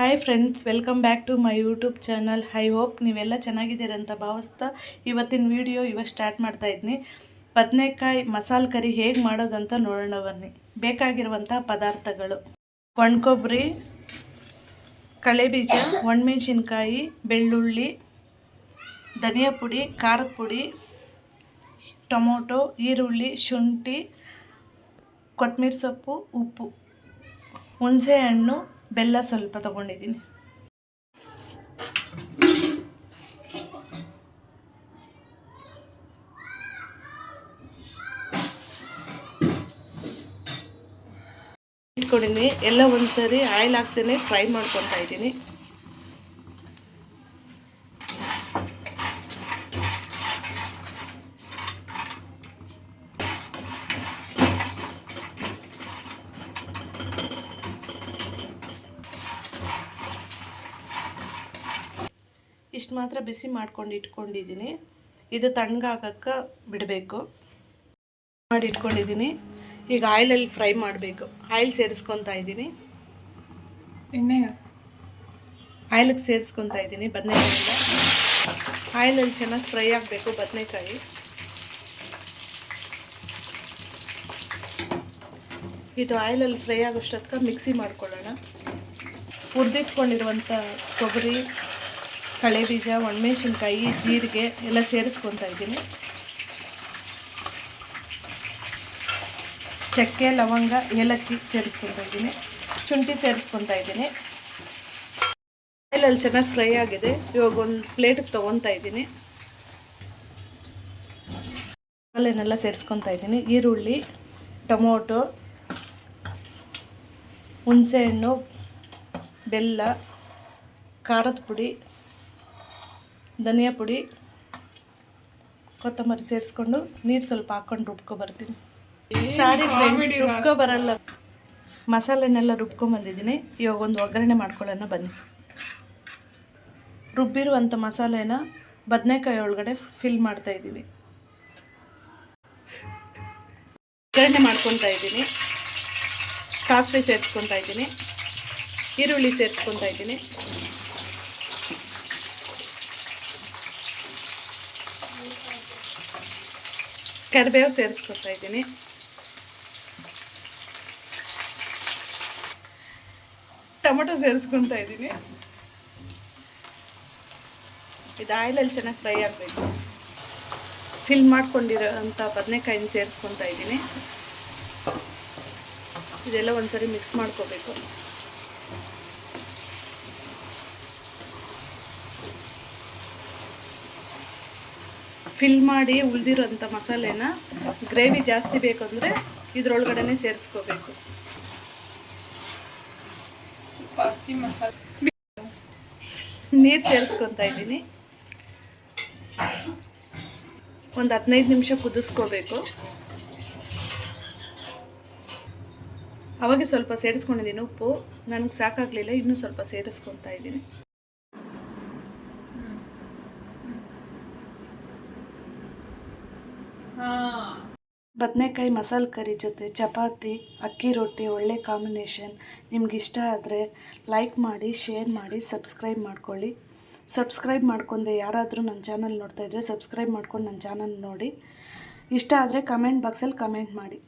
Hi friends welcome back to my YouTube channel I hope ನೀವೆಲ್ಲ ಚೆನ್ನಾಗಿದ್ದೀರ ಅಂತ ಭಾವಿಸ್ತಾ ಇವತ್ತಿನ ವಿಡಿಯೋ ಇವಾಗ ಸ್ಟಾರ್ಟ್ ಮಾಡ್ತಾ ಇದ್ದೀನಿ ಬದನೆಕಾಯಿ ಮಸಾಲೆ ಕರಿ ಹೇಗೆ ಮಾಡೋದಂತ ನೋಡೋಣ ಬನ್ನಿ. ಬೇಕಾಗಿರುವಂಥ ಪದಾರ್ಥಗಳು. ಒಣಕೊಬ್ಬರಿ, ಕಳೆಬೀಜ, ಒಣಮೆಣಸಿನ್ಕಾಯಿ, ಬೆಳ್ಳುಳ್ಳಿ ಧನಿಯಾ ಪುಡಿ ಖಾರದ ಪುಡಿ ಟೊಮೊಟೊ, ಈರುಳ್ಳಿ, ಶುಂಠಿ ಕೊತ್ತಂಬರಿ ಸೊಪ್ಪು, ಉಪ್ಪು. ಹುಣಸೆ ಹಣ್ಣು ಬೆಲ್ಲ ಸ್ವಲ್ಪ ತಗೊಂಡಿದ್ದೀನಿ. ಇಟ್ಕೊಂಡಿದ್ದೀನಿ. ಎಲ್ಲ ಒಂದ್ಸರಿ ಆಯಿಲ್ ಹಾಕ್ತೇನೆ ಫ್ರೈ ಮಾಡ್ಕೊತಾ ಇದ್ದೀನಿ. ಇಷ್ಟು ಮಾತ್ರ ಬಿಸಿ ಮಾಡ್ಕೊಂಡು ಇಟ್ಕೊಂಡಿದ್ದೀನಿ. ಇದು ತಣ್ಣಗಾಗಕ್ಕೆ ಬಿಡಬೇಕು. ಮಾಡಿ ಇಟ್ಕೊಂಡಿದ್ದೀನಿ. ಈಗ ಆಯಿಲಲ್ಲಿ ಫ್ರೈ ಮಾಡಬೇಕು. ಆಯಿಲ್ ಸೇರಿಸ್ಕೊತಾ ಇದ್ದೀನಿ. ಎಣ್ಣೆ ಆಯಿಲಿಗೆ ಸೇರಿಸ್ಕೊತಾ ಇದ್ದೀನಿ ಬದನೆಕಾಯಿಂದ ಆಯಿಲಲ್ಲಿ ಚೆನ್ನಾಗಿ ಫ್ರೈ ಆಗಬೇಕು ಬದನೆಕಾಯಿ. ಇದು ಆಯಿಲಲ್ಲಿ ಫ್ರೈ ಆಗೋಷ್ಟೊತ್ಕ ಮಿಕ್ಸಿ ಮಾಡ್ಕೊಳ್ಳೋಣ. ಹುರಿದಿಟ್ಕೊಂಡಿರುವಂಥ ಕೊಬ್ಬರಿ ಕಳೆ ಬೀಜ ಒಣಮೆಣ್ಸಿನ್ಕಾಯಿ ಜೀರಿಗೆ ಎಲ್ಲ ಸೇರಿಸ್ಕೊತಾ ಇದ್ದೀನಿ. ಚಕ್ಕೆ, ಲವಂಗ, ಏಲಕ್ಕಿ ಸೇರಿಸ್ಕೊತಾ ಇದ್ದೀನಿ. ಶುಂಠಿ ಸೇರಿಸ್ಕೊತಾ ಇದ್ದೀನಿ. ಆಯಿಲಲ್ಲಿ ಚೆನ್ನಾಗಿ ಫ್ರೈ ಆಗಿದೆ. ಇವಾಗ ಒಂದು ಪ್ಲೇಟಿಗೆ ತೊಗೊತಾ ಇದ್ದೀನಿ. ಅಲ್ಲೇನೆಲ್ಲ ಸೇರಿಸ್ಕೊತಾ ಇದ್ದೀನಿ. ಈರುಳ್ಳಿ, ಟೊಮೊಟೊ, ಹುಣಸೆಹಣ್ಣು, ಬೆಲ್ಲ, ಖಾರದ ಪುಡಿ ಧನಿಯಾ ಪುಡಿ ಕೊತ್ತಂಬರಿ ಸೇರಿಸ್ಕೊಂಡು ನೀರು ಸ್ವಲ್ಪ ಹಾಕ್ಕೊಂಡು ರುಬ್ಕೊ ಬರ್ತೀನಿ. ಸಾರಿ ಫ್ರೆಂಡ್ಸ್ ರುಬ್ಕೊ ಬರಲ್ಲ. ಮಸಾಲೆನೆಲ್ಲ ರುಬ್ಕೊಂಬಂದಿದ್ದೀನಿ ಇವಾಗ ಒಂದು ಒಗ್ಗರಣೆ ಮಾಡ್ಕೊಳ್ಳೋಣ ಬನ್ನಿ. ರುಬ್ಬಿರುವಂಥ ಮಸಾಲೆನ ಬದನೆಕಾಯಿ ಒಳಗಡೆ ಫಿಲ್ ಮಾಡ್ತಾ ಇದ್ದೀವಿ. ಒಗ್ಗರಣೆ ಮಾಡ್ಕೊತಾ ಇದ್ದೀನಿ. ಸಾಸಿವೆ ಸೇರಿಸ್ಕೊತಾ ಇದ್ದೀನಿ. ಈರುಳ್ಳಿ ಸೇರಿಸ್ಕೊತಾ ಇದ್ದೀನಿ. ಕರಿಬೇವು ಸೇರಿಸ್ಕೊತಾ ಇದ್ದೀನಿ. ಟೊಮೊಟೊ ಸೇರಿಸ್ಕೊತಾ ಇದ್ದೀನಿ. ಇದು ಆಯಿಲಲ್ಲಿ ಚೆನ್ನಾಗಿ ಫ್ರೈ ಆಗಬೇಕು. ಫಿಲ್ ಮಾಡ್ಕೊಂಡಿರೋ ಅಂಥ ಬದನೆಕಾಯಿನ ಸೇರಿಸ್ಕೊತಾ ಇದ್ದೀನಿ. ಇದೆಲ್ಲ ಒಂದ್ಸರಿ ಮಿಕ್ಸ್ ಮಾಡ್ಕೋಬೇಕು. ಫಿಲ್ ಮಾಡಿ ಉಳಿದಿರೋಂಥ ಮಸಾಲೆನ ಗ್ರೇವಿ ಜಾಸ್ತಿ ಬೇಕಂದರೆ ಇದ್ರೊಳಗಡೆ ಸೇರಿಸ್ಕೋಬೇಕು. ಸ್ವಲ್ಪ ಹಸಿ ಮಸಾಲೆ ನೀರು ಸೇರಿಸ್ಕೊತಾ ಇದ್ದೀನಿ. ಒಂದು ಹದಿನೈದು ನಿಮಿಷ ಕುದಿಸ್ಕೋಬೇಕು. ಅವಾಗೆ ಸ್ವಲ್ಪ ಸೇರಿಸ್ಕೊಂಡಿದ್ದೀನಿ ಉಪ್ಪು. ನನಗೆ ಸಾಕಾಗಲಿಲ್ಲ ಇನ್ನೂ ಸ್ವಲ್ಪ ಸೇರಿಸ್ಕೊತಾ ಇದ್ದೀನಿ. ಬದನೆಕಾಯಿ ಮಸಾಲೆ ಕರಿ ಜೊತೆ ಚಪಾತಿ, ಅಕ್ಕಿ ರೊಟ್ಟಿ ಒಳ್ಳೆ ಕಾಂಬಿನೇಷನ್ ನಿಮ್ಗೆ ಇಷ್ಟ ಆದರೆ ಲೈಕ್ ಮಾಡಿ ಶೇರ್ ಮಾಡಿ ಸಬ್ಸ್ಕ್ರೈಬ್ ಮಾಡ್ಕೊಳ್ಳಿ. ಸಬ್ಸ್ಕ್ರೈಬ್ ಮಾಡ್ಕೊಂಡೆ ಯಾರಾದರೂ ನನ್ನ ಚಾನಲ್ ನೋಡ್ತಾ ಇದ್ದರೆ ಸಬ್ಸ್ಕ್ರೈಬ್ ಮಾಡ್ಕೊಂಡು ನನ್ನ ಚಾನಲ್ ನೋಡಿ. ಇಷ್ಟ ಆದರೆ ಕಮೆಂಟ್ ಬಾಕ್ಸಲ್ಲಿ ಕಮೆಂಟ್ ಮಾಡಿ.